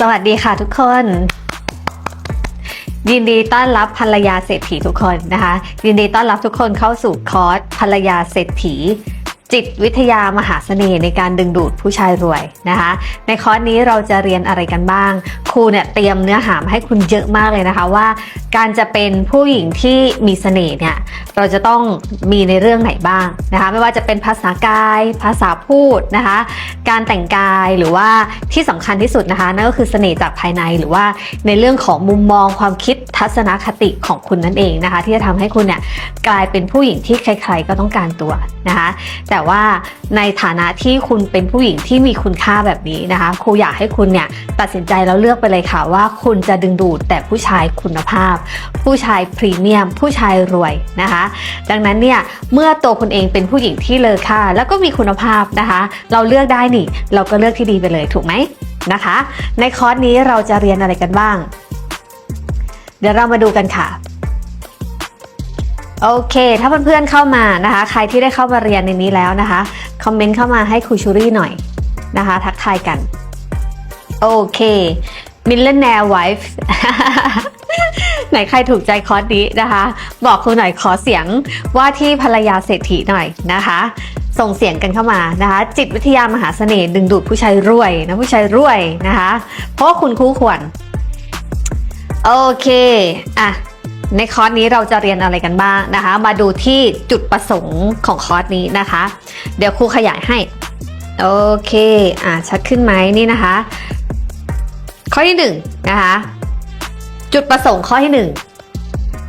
สวัสดีค่ะทุกคน ยินดีต้อนรับภรรยาเศรษฐีทุกคนนะคะ ยินดีต้อนรับทุกคนเข้าสู่คอร์สภรรยาเศรษฐี จิตวิทยามหาเสน่ห์ในการดึงดูดผู้ชายรวยนะคะ ในคอร์สนี้เราจะเรียนอะไรกันบ้าง ครูเนี่ยเตรียมเนื้อหามาให้คุณเยอะมากเลยนะคะว่า การจะเป็นผู้หญิงที่มีเสน่ห์เนี่ย เราจะต้องมีในเรื่องไหนบ้างนะคะ ไม่ว่าจะเป็นภาษากาย ภาษาพูดนะคะ การแต่งกายหรือว่าที่สำคัญที่สุดนะคะนั่นก็คือเสน่ห์จากภายในหรือว่าในเรื่องของมุมมองความคิดทัศนคติของคุณนั่นเองนะคะ ที่จะทำให้คุณเนี่ยกลายเป็นผู้หญิงที่ใคร ๆ ก็ต้องการตัวนะคะ แต่ว่าในฐานะที่คุณเป็นผู้หญิงที่มีคุณค่าแบบนี้นะคะครูอยากให้คุณเนี่ยตัดสินใจแล้วเลือกไปเลยค่ะว่าคุณจะดึงดูดแต่ผู้ชายคุณภาพ ผู้ชายพรีเมียม ผู้ชายรวยนะคะดังนั้นเนี่ยเมื่อตัวคุณเองเป็นผู้หญิงที่เลอค่า แล้วก็มีคุณภาพนะคะ เราเลือกได้นี่ เราก็เลือกที่ดีไปเลยถูกไหมนะคะ ในคอร์สนี้เราจะเรียนอะไรกันบ้าง เดี๋ยวเรามาดูกันค่ะโอเค ถ้าเพื่อนๆเข้ามานะคะ ใครที่ได้เข้ามาเรียนในนี้แล้วนะคะ คอมเมนต์เข้ามาให้ครูชูรี่หน่อยนะคะ ทักทายกัน โอเค Millionaire Wife ไหนใครถูกใจคอร์สนี้นะคะ บอกครูหน่อยขอเสียงว่าที่ภรรยาเศรษฐีหน่อยนะคะ ส่งเสียงกันเข้ามานะคะ จิตวิทยามหาเสน่ห์ดึงดูดผู้ชายรวยนะผู้ชายรวยนะคะ เพราะคุณคู่ควรโอเคอะในคอร์สนี้เราจะเรียนอะไรกันบ้างนะคะ มาดูที่จุดประสงค์ของคอร์สนี้นะคะ เดี๋ยวครูขยายให้ โอเค อะชัดขึ้นไหมนี่นะคะ ข้อที่หนึ่งนะคะ จุดประสงค์ข้อที่หนึ่ง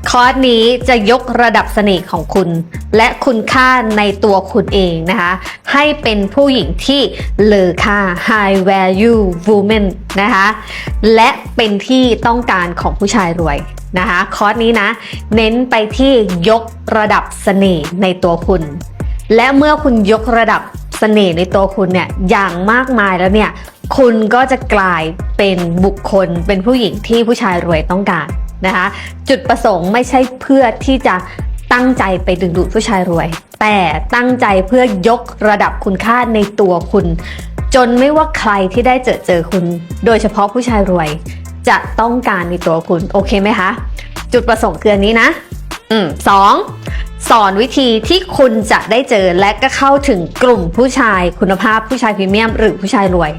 คอร์สนี้จะยกระดับเสน่ห์ของคุณ และคุณค่าในตัวคุณเองนะคะ ให้เป็นผู้หญิงที่เลอค่า high value woman นะคะ และเป็นที่ต้องการของผู้ชายรวยนะคะ คอร์สนี้นะ เน้นไปที่ยกระดับเสน่ห์ในตัวคุณ และเมื่อคุณยกระดับเสน่ห์ในตัวคุณเนี่ยอย่างมากมายแล้วเนี่ย คุณก็จะกลายเป็นบุคคลเป็นผู้หญิงที่ผู้ชายรวยต้องการนะคะ จุดประสงค์ไม่ใช่เพื่อที่จะตั้งใจไปดึงดูดผู้ชายรวย แต่ตั้งใจเพื่อยกระดับคุณค่าในตัวคุณ จนไม่ว่าใครที่ได้เจอเจอคุณ โดยเฉพาะผู้ชายรวย จะต้องการในตัวคุณ โอเคไหมคะ จุดประสงค์คืออันนี้นะ อืมสองสอนวิธีที่คุณจะได้เจอและก็เข้าถึงกลุ่มผู้ชายคุณภาพผู้ชายพรีเมียม หรือผู้ชายรวย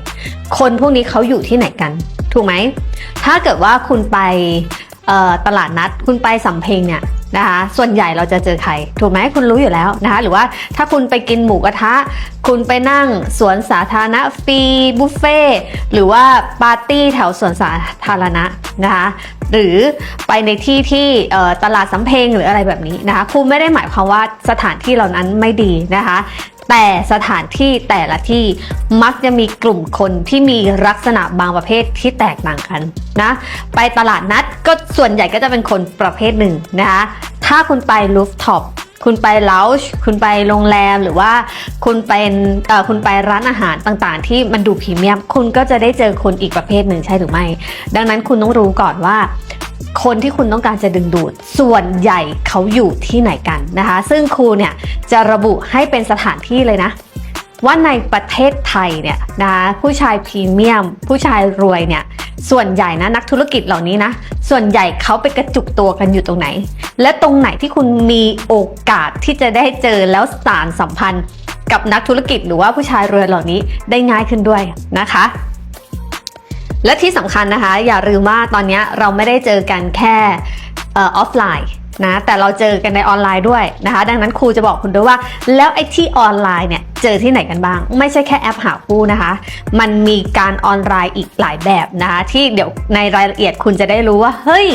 คนพวกนี้เขาอยู่ที่ไหนกัน ถูกไหม ถ้าเกิดว่าคุณไปตลาดนัด คุณไปสำเพ็งเนี่ย นะคะ ส่วนใหญ่เราจะเจอใคร ถูกไหมคุณรู้อยู่แล้วนะคะ หรือว่าถ้าคุณไปกินหมูกระทะ คุณไปนั่งสวนสาธารณะฟรีบุฟเฟ่หรือว่าปาร์ตี้แถวสวนสาธารณะนะคะหรือไปในที่ที่ตลาดสำเพงหรืออะไรแบบนี้นะคะคุณไม่ได้หมายความว่าสถานที่เหล่านั้นไม่ดีนะคะ แต่สถานที่แต่ละที่มักจะมีกลุ่มคนที่มีลักษณะบางประเภทที่แตกต่างกันนะ ไปตลาดนัดก็ส่วนใหญ่ก็จะเป็นคนประเภทหนึ่งนะคะ ถ้าคุณไปลูฟท็อปคุณไปเลาช์คุณไปโรงแรมหรือว่าคุณเป็นเอ่อคุณไปร้านอาหารต่างๆ ที่มันดูพรีเมียม คุณก็จะได้เจอคนอีกประเภทหนึ่งใช่หรือไม่ ดังนั้นคุณต้องรู้ก่อนว่า คนที่คุณต้องการจะดึงดูด ส่วนใหญ่เขาอยู่ที่ไหนกันนะคะ ซึ่งครูเนี่ยจะระบุให้เป็นสถานที่เลยนะ ว่าในประเทศไทยเนี่ยนะคะผู้ชายพรีเมียม ผู้ชายรวยเนี่ยส่วนใหญ่นะนักธุรกิจเหล่านี้นะส่วนใหญ่เขาไปกระจุกตัวกันอยู่ตรงไหน และตรงไหนที่คุณมีโอกาสที่จะได้เจอแล้วสานสัมพันธ์กับนักธุรกิจหรือว่าผู้ชายรวยเหล่านี้ได้ง่ายขึ้นด้วยนะคะ และที่สำคัญนะคะ อย่าลืมว่าตอนนี้เราไม่ได้เจอกันแค่ออฟไลน์นะแต่เราเจอกันในออนไลน์ด้วยนะคะ ดังนั้นครูจะบอกคุณด้วยว่า แล้วไอ้ที่ออนไลน์เนี่ยเจอที่ไหนกันบ้าง ไม่ใช่แค่แอปหาคู่นะคะ มันมีการออนไลน์อีกหลายแบบนะคะที่เดี๋ยวในรายละเอียดคุณจะได้รู้ว่า เฮ้ย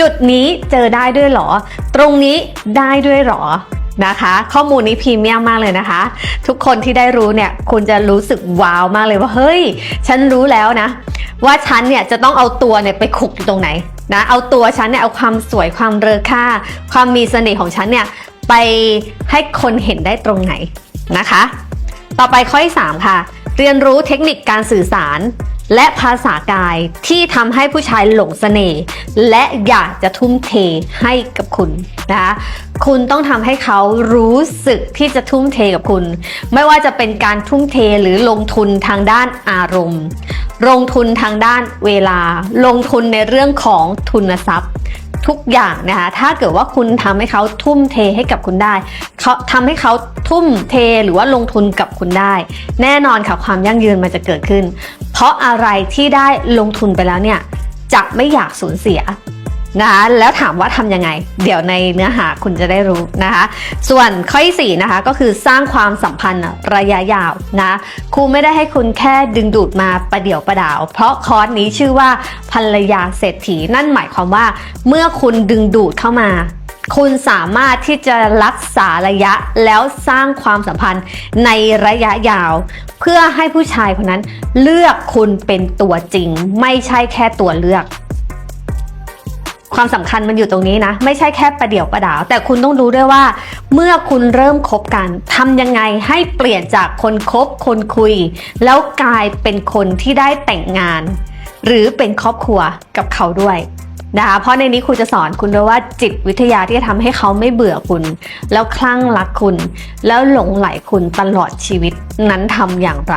จุดนี้เจอได้ด้วยหรอ ตรงนี้ได้ด้วยหรอ นะคะ ข้อมูลนี้พรีเมียมมากเลยนะคะ ทุกคนที่ได้รู้เนี่ยคุณจะรู้สึกว้าวมากเลยว่าเฮ้ย ฉันรู้แล้วนะ ว่าฉันเนี่ยจะต้องเอาตัวเนี่ยไปขุกอยู่ตรงไหนนะเอาตัวฉันเนี่ยเอาความสวยความเรอค่า ความมีเสน่ห์ของฉันเนี่ยไปให้คนเห็นได้ตรงไหนนะคะ ต่อไปข้อที่3ค่ะ เรียนรู้เทคนิคการสื่อสาร และภาษากายที่ทำให้ผู้ชายหลงเสน่ห์และอยากจะทุ่มเทให้กับคุณนะคะคุณต้องทำให้เขารู้สึกที่จะทุ่มเทกับคุณ ไม่ว่าจะเป็นการทุ่มเทหรือลงทุนทางด้านอารมณ์ ลงทุนทางด้านเวลา ลงทุนในเรื่องของทุนทรัพย์ ทุกอย่างนะคะถ้าเกิดว่าคุณทำให้เขาทุ่มเทให้กับคุณได้เขาทำให้เขาทุ่มเทหรือว่าลงทุนกับคุณได้ แน่นอนค่ะความยั่งยืนมันจะเกิดขึ้น เพราะอะไรที่ได้ลงทุนไปแล้วเนี่ยจะไม่อยากสูญเสีย นะคะแล้วถามว่าทำยังไง เดี๋ยวในเนื้อหาคุณจะได้รู้นะคะ ส่วนข้อที่สี่นะคะก็คือสร้างความสัมพันธ์ระยะยาวนะครูไม่ได้ให้คุณแค่ดึงดูดมาประเดี๋ยวประดาว เพราะคอร์สนี้ชื่อว่าภรรยาเศรษฐีนั่นหมายความว่า เมื่อคุณดึงดูดเข้ามาคุณสามารถที่จะรักษาระยะแล้วสร้างความสัมพันธ์ในระยะยาว เพื่อให้ผู้ชายคนนั้นเลือกคุณเป็นตัวจริง ไม่ใช่แค่ตัวเลือก ความสำคัญมันอยู่ตรงนี้นะ ไม่ใช่แค่ประเดี่ยวประดาว แต่คุณต้องรู้ด้วยว่า เมื่อคุณเริ่มคบกันทำยังไงให้เปลี่ยนจากคนคบคนคุย แล้วกลายเป็นคนที่ได้แต่งงาน หรือเป็นครอบครัวกับเขาด้วย นะคะเพราะในนี้ครูจะสอนคุณด้วยว่าจิตวิทยาที่จะทำให้เขาไม่เบื่อคุณ แล้วคลั่งรักคุณ แล้วหลงไหลคุณตลอดชีวิตนั้นทำอย่างไร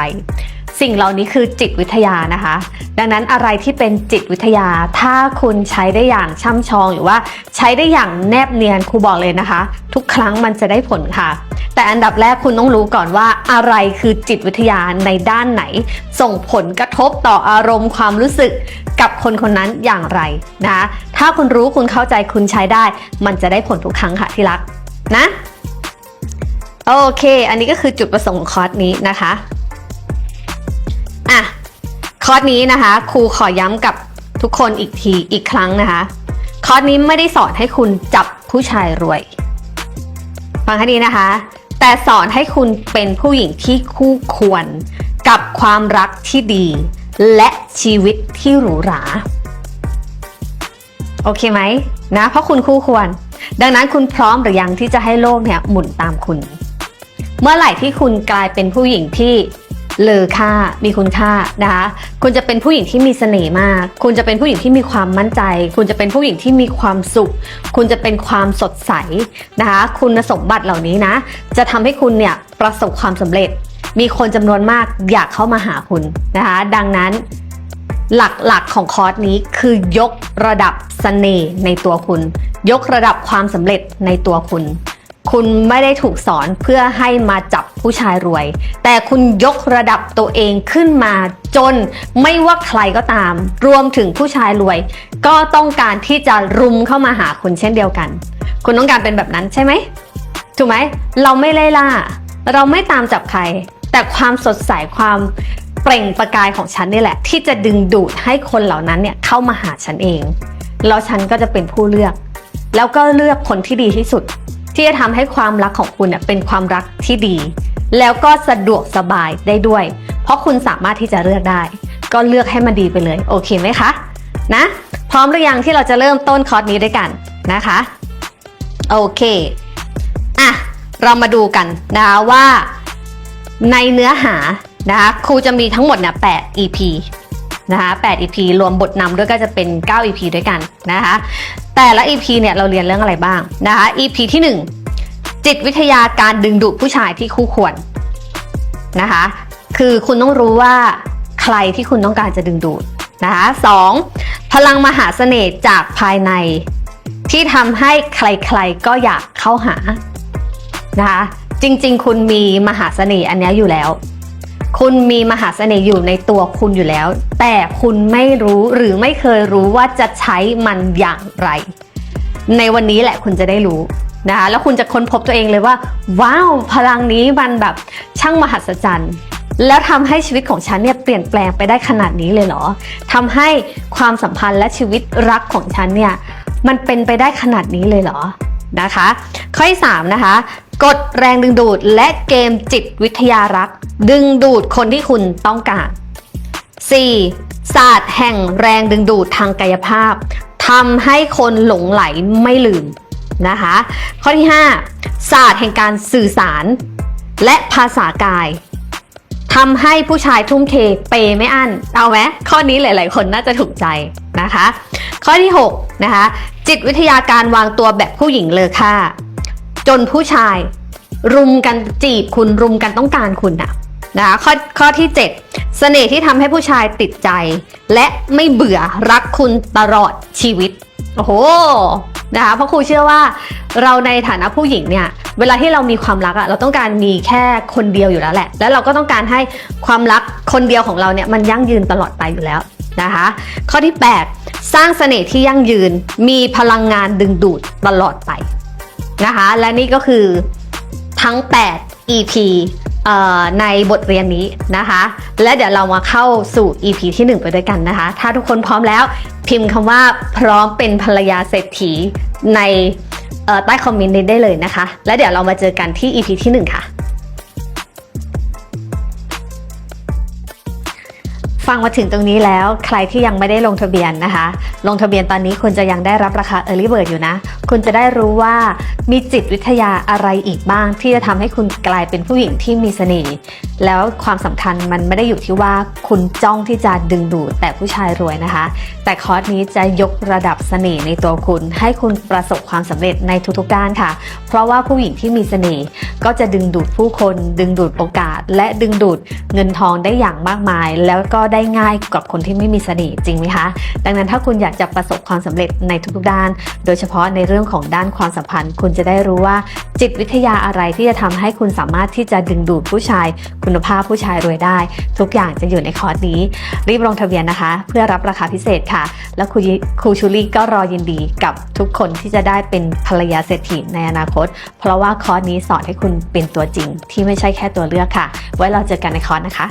สิ่งเหล่านี้คือจิตวิทยานะคะ ดังนั้นอะไรที่เป็นจิตวิทยา ถ้าคุณใช้ได้อย่างช่ำชอง หรือว่าใช้ได้อย่างแนบเนียนครูบอกเลยนะคะ ทุกครั้งมันจะได้ผลค่ะแต่อันดับแรกคุณต้องรู้ก่อนว่าอะไรคือจิตวิทยาในด้านไหน ส่งผลกระทบต่ออารมณ์ความรู้สึกกับคนคนนั้นอย่างไรนะะถ้าคุณรู้คุณเข้าใจคุณใช้ได้ มันจะได้ผลทุกครั้งค่ะที่รักนะ โอเค อันนี้ก็คือจุดประสงค์ของคอร์สนี้นะคะอะคอร์สนี้นะคะ ครูขอย้ำกับทุกคนอีกทีอีกครั้งนะคะ คอร์สนี้ไม่ได้สอนให้คุณจับผู้ชายรวยฟังให้ดีนะคะ แต่สอนให้คุณเป็นผู้หญิงที่คู่ควร กับความรักที่ดี และชีวิตที่หรูหรา โอเคไหมนะ เพราะคุณคู่ควร ดังนั้นคุณพร้อมหรือยังที่จะให้โลกเนี่ยหมุนตามคุณ เมื่อไหร่ที่คุณกลายเป็นผู้หญิงที่เลอค่ามีคุณค่านะคะคุณจะเป็นผู้หญิงที่มีเสน่ห์มาก คุณจะเป็นผู้หญิงที่มีความมั่นใจ คุณจะเป็นผู้หญิงที่มีความสุข คุณจะเป็นความสดใสนะคะคุณสมบัติเหล่านี้นะ จะทำให้คุณเนี่ยประสบความสำเร็จ มีคนจำนวนมากอยากเข้ามาหาคุณนะคะ ดังนั้น หลักๆของคอร์สนี้คือยกระดับเสน่ห์ในตัวคุณ ยกระดับความสำเร็จในตัวคุณ คุณไม่ได้ถูกสอนเพื่อให้มาจับผู้ชายรวย แต่คุณยกระดับตัวเองขึ้นมาจนไม่ว่าใครก็ตาม รวมถึงผู้ชายรวย ก็ต้องการที่จะรุมเข้ามาหาคุณเช่นเดียวกัน คุณต้องการเป็นแบบนั้นใช่ไหมถูกไหมเราไม่ไล่ล่า เราไม่ตามจับใคร แต่ความสดใสความ เปล่งประกายของฉันนี่แหละ ที่จะดึงดูดให้คนเหล่านั้นเนี่ยเข้ามาหาฉันเอง แล้วฉันก็จะเป็นผู้เลือก แล้วก็เลือกคนที่ดีที่สุด ที่จะทำให้ความรักของคุณเนี่ยเป็นความรักที่ดี แล้วก็สะดวกสบายได้ด้วย เพราะคุณสามารถที่จะเลือกได้ ก็เลือกให้มันดีไปเลย โอเคไหมคะนะ พร้อมหรือยังที่เราจะเริ่มต้นคอร์สนี้ด้วยกันนะคะโอเคอะเรามาดูกันนะคะว่าในเนื้อหา นะคะครูจะมีทั้งหมดเนี่ย8 EP นะคะ8 EP รวมบทนำด้วยก็จะเป็น 9 EP ด้วยกันนะคะแต่ละ EP เนี่ยเราเรียนเรื่องอะไรบ้างนะคะ EP ที่ 1 จิตวิทยาการดึงดูดผู้ชายที่คู่ควรนะคะคือคุณต้องรู้ว่าใครที่คุณต้องการจะดึงดูดนะคะสองพลังมหาเสน่ห์จากภายใน ที่ทำให้ใครๆก็อยากเข้าหานะคะจริงๆ คุณมีมหาเสน่ห์อันนี้อยู่แล้ว คุณมีมหาเสน่ห์อยู่ในตัวคุณอยู่แล้ว แต่คุณไม่รู้หรือไม่เคยรู้ว่าจะใช้มันอย่างไร ในวันนี้แหละคุณจะได้รู้นะคะแล้วคุณจะค้นพบตัวเองเลยว่า ว้าว พลังนี้มันแบบช่างมหัศจรรย์ แล้วทำให้ชีวิตของฉันเนี่ยเปลี่ยนแปลงไปได้ขนาดนี้เลยเหรอทำให้ความสัมพันธ์และชีวิตรักของฉันเนี่ยมันเป็นไปได้ขนาดนี้เลยเหรอ นะคะ ข้อที่3นะคะกดแรงดึงดูดและเกมจิตวิทยารัก ดึงดูดคนที่คุณต้องการ 4. ศาสตร์แห่งแรงดึงดูดทางกายภาพทำให้คนหลงไหลไม่ลืมนะคะ ข้อที่ 5 ศาสตร์แห่งการสื่อสาร และภาษากายทำให้ผู้ชายทุ่มเทเปไม่อั้นเอาไหมข้อนี้หลาย ๆ คนน่าจะถูกใจ นะคะ ข้อที่6นะคะจิตวิทยาการวางตัวแบบผู้หญิงเลยค่ะ จนผู้ชาย รุมกันจีบคุณรุมกันต้องการคุณนะนะคะข้อข้อที่ 7 เสน่ห์ที่ทำให้ผู้ชายติดใจ และไม่เบื่อรักคุณตลอดชีวิตโอ้โหนะคะเพราะครูเชื่อว่าเราในฐานะผู้หญิงเนี่ยเวลาที่เรามีความรักอะเราต้องการมีแค่คนเดียวอยู่แล้วแหละ แล้วเราก็ต้องการให้ความรักคนเดียวของเราเนี่ยมันยั่งยืนตลอดไปอยู่แล้ว นะคะ ข้อที่ 8 สร้างเสน่ห์ที่ยั่งยืนมีพลังงานดึงดูดตลอดไปนะคะ และนี่ก็คือทั้ง 8 EP ในบทเรียนนี้นะคะ และเดี๋ยวเรามาเข้าสู่ EP ที่ 1 ไปด้วยกันนะคะ ถ้าทุกคนพร้อมแล้ว พิมพ์คำว่าพร้อมเป็นภรรยาเศรษฐีในใต้คอมเมนต์นี้ได้เลยนะคะ แล้วเดี๋ยวเรามาเจอกันที่ EP ที่ 1 ค่ะ ฟังมาถึงตรงนี้แล้วใครที่ยังไม่ได้ลงทะเบียนนะคะ ลงทะเบียนตอนนี้คุณจะยังได้รับราคา Early Bird อยู่นะ คุณจะได้รู้ว่ามีจิตวิทยาอะไรอีกบ้าง ที่จะทำให้คุณกลายเป็นผู้หญิงที่มีเสน่ห์แล้วความสำคัญมันไม่ได้อยู่ที่ว่าคุณจ้องที่จะดึงดูดแต่ผู้ชายรวยนะคะ แต่คอร์สนี้จะยกระดับเสน่ห์ในตัวคุณ ให้คุณประสบความสำเร็จในทุกๆด้านค่ะ เพราะว่าผู้หญิงที่มีเสน่ห์ก็จะดึงดูดผู้คน ดึงดูดโอกาส และดึงดูดเงินทองได้อย่างมากมาย แล้วก็ได้ได้ง่ายกับคนที่ไม่มีเสน่ห์จริงไหมคะ ดังนั้นถ้าคุณอยากจะประสบความสำเร็จในทุกๆด้าน โดยเฉพาะในเรื่องของด้านความสัมพันธ์ คุณจะได้รู้ว่าจิตวิทยาอะไรที่จะทำให้คุณสามารถที่จะดึงดูดผู้ชาย คุณภาพผู้ชายรวยได้ ทุกอย่างจะอยู่ในคอร์สนี้ รีบลงทะเบียนนะคะ เพื่อรับราคาพิเศษค่ะ แล้วครูยิครูชูลี่ก็รอยินดีกับทุกคนที่จะได้เป็นภรรยาเศรษฐีในอนาคต เพราะว่าคอร์สนี้สอนให้คุณเป็นตัวจริง ที่ไม่ใช่แค่ตัวเลือกค่ะ ไว้เราเจอกันในคอร์สนะคะ